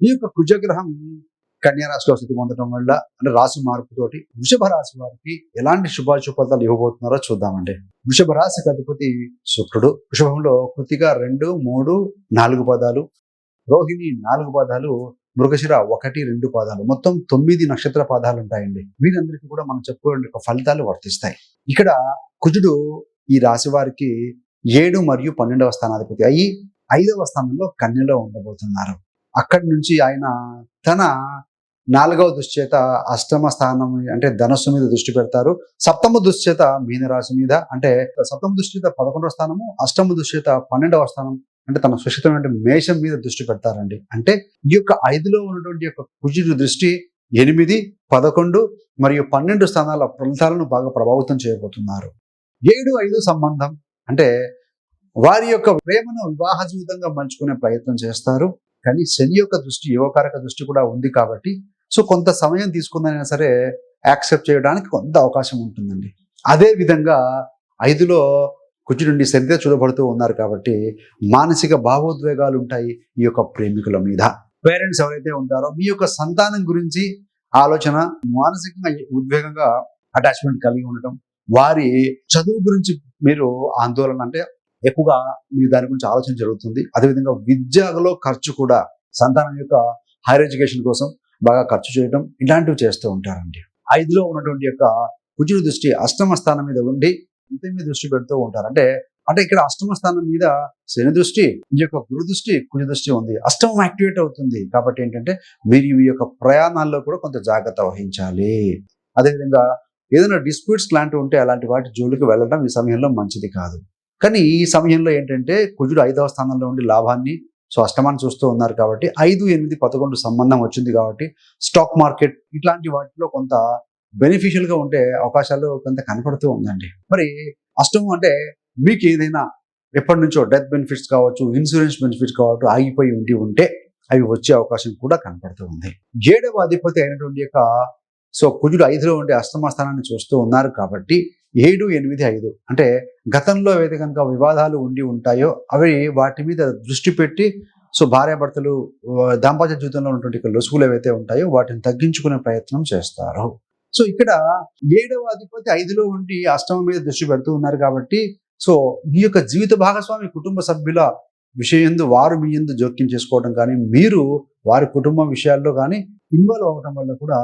ఈ యొక్క కుజగ్రహం కన్యారాశిలో స్థితి పొందడం వల్ల అంటే రాశి మార్పుతోటి వృషభ రాశి వారికి ఎలాంటి శుభాశుభ ఫలితాలు ఇవ్వబోతున్నారో చూద్దామండి. వృషభ రాశికి అధిపతి శుక్రుడు. వృషభంలో కృతిగా రెండు మూడు నాలుగు పదాలు. రోహిణి నాలుగు పదాలు. మృగశిర ఒకటి రెండు పాదాలు. మొత్తం తొమ్మిది నక్షత్ర పాదాలు ఉంటాయండి. వీరందరికీ కూడా మనం చెప్పుకోవడం ఫలితాలు వర్తిస్తాయి. ఇక్కడ కుజుడు ఈ రాశి వారికి ఏడు మరియు పన్నెండవ స్థానాధిపతి అయ్యి ఐదవ స్థానంలో కన్యలో ఉండబోతున్నారు. అక్కడి నుంచి ఆయన తన నాలుగవ దుశ్చేత అష్టమ స్థానం అంటే ధనస్సు మీద దృష్టి పెడతారు. సప్తమ దుశ్చేత మీనరాశి మీద అంటే సప్తమ దుశ్చేత పదకొండవ స్థానము అష్టమ దుశ్చేత పన్నెండవ స్థానం అంటే తన సుషితమైన మేషం మీద దృష్టి పెడతారండి. అంటే ఈ యొక్క ఐదులో ఉన్నటువంటి యొక్క కుజుడు దృష్టి ఎనిమిది పదకొండు మరియు పన్నెండు స్థానాల ఫలితాలను బాగా ప్రభావితం చేయబోతున్నారు. ఏడు ఐదు సంబంధం అంటే వారి యొక్క ప్రేమను వివాహ జీవితంగా మలుచుకునే ప్రయత్నం చేస్తారు. కానీ శని యొక్క దృష్టి యువకారక దృష్టి కూడా ఉంది కాబట్టి సో కొంత సమయం తీసుకుందైనా సరే యాక్సెప్ట్ చేయడానికి కొంత అవకాశం ఉంటుందండి. అదే విధంగా ఐదులో కుజు నుండి సరిగ్గా చూడబడుతూ ఉన్నారు కాబట్టి మానసిక భావోద్వేగాలు ఉంటాయి ఈ యొక్క ప్రేమికుల మీద. పేరెంట్స్ ఎవరైతే ఉంటారో మీ యొక్క సంతానం గురించి ఆలోచన మానసికంగా ఉద్వేగంగా అటాచ్మెంట్ కలిగి ఉండటం వారి చదువు గురించి మీరు ఆందోళన అంటే ఎక్కువగా మీ దాని గురించి ఆలోచన జరుగుతుంది. అదేవిధంగా విద్యలో ఖర్చు కూడా సంతానం యొక్క హైయర్ ఎడ్యుకేషన్ కోసం బాగా ఖర్చు చేయడం ఇలాంటివి చేస్తూ ఉంటారండి. ఐదులో ఉన్నటువంటి యొక్క కుజుడు దృష్టి అష్టమ స్థానం మీద ఉండి ఇతని మీద దృష్టి పెడుతూ ఉంటారు. అంటే అంటే ఇక్కడ అష్టమ స్థానం మీద శని దృష్టి ఈ యొక్క గురు దృష్టి కుజ దృష్టి ఉంది. అష్టమం యాక్టివేట్ అవుతుంది. కాబట్టి ఏంటంటే మీరు ఈ యొక్క ప్రయాణాల్లో కూడా కొంత జాగ్రత్త వహించాలి. అదేవిధంగా ఏదైనా డిస్ప్యూట్స్ లాంటివి ఉంటే అలాంటి వాటి జోలికి వెళ్ళడం ఈ సమయంలో మంచిది కాదు. కానీ ఈ సమయంలో ఏంటంటే కుజుడు ఐదవ స్థానంలో ఉండి లాభాన్ని సో అష్టమాన్ని చూస్తూ ఉన్నారు కాబట్టి ఐదు ఎనిమిది పదకొండు సంబంధం వచ్చింది కాబట్టి స్టాక్ మార్కెట్ ఇట్లాంటి వాటిలో కొంత బెనిఫిషియల్గా ఉండే అవకాశాలు కొంత కనపడుతూ ఉందండి. మరి అష్టమం అంటే మీకు ఏదైనా ఎప్పటి నుంచో డెత్ బెనిఫిట్స్ కావచ్చు ఇన్సూరెన్స్ బెనిఫిట్స్ కావచ్చు ఆగిపోయి ఉండి ఉంటే అవి వచ్చే అవకాశం కూడా కనపడుతూ ఉంది. ఏడవ అధిపతి అయినటువంటి యొక్క సో కుజుడు ఐదులో ఉండే అష్టమ స్థానాన్ని చూస్తూ ఉన్నారు కాబట్టి ఏడు ఎనిమిది ఐదు. అంటే గతంలో ఏదైతే కనుక వివాదాలు ఉండి ఉంటాయో అవి వాటి మీద దృష్టి పెట్టి సో భార్యాభర్తలు దాంపత్య జీవితంలో ఉన్నటువంటి లొసుగులు ఏవైతే ఉంటాయో వాటిని తగ్గించుకునే ప్రయత్నం చేస్తారు. సో ఇక్కడ ఏడవ అధిపతి ఐదులో ఉండి అష్టమం మీద దృష్టి పెడుతూ ఉన్నారు కాబట్టి సో మీ యొక్క జీవిత భాగస్వామి కుటుంబ సభ్యుల విషయందు వారు మీ ఎందు జోక్యం చేసుకోవడం కానీ మీరు వారి కుటుంబ విషయాల్లో కానీ ఇన్వాల్వ్ అవ్వడం వల్ల కూడా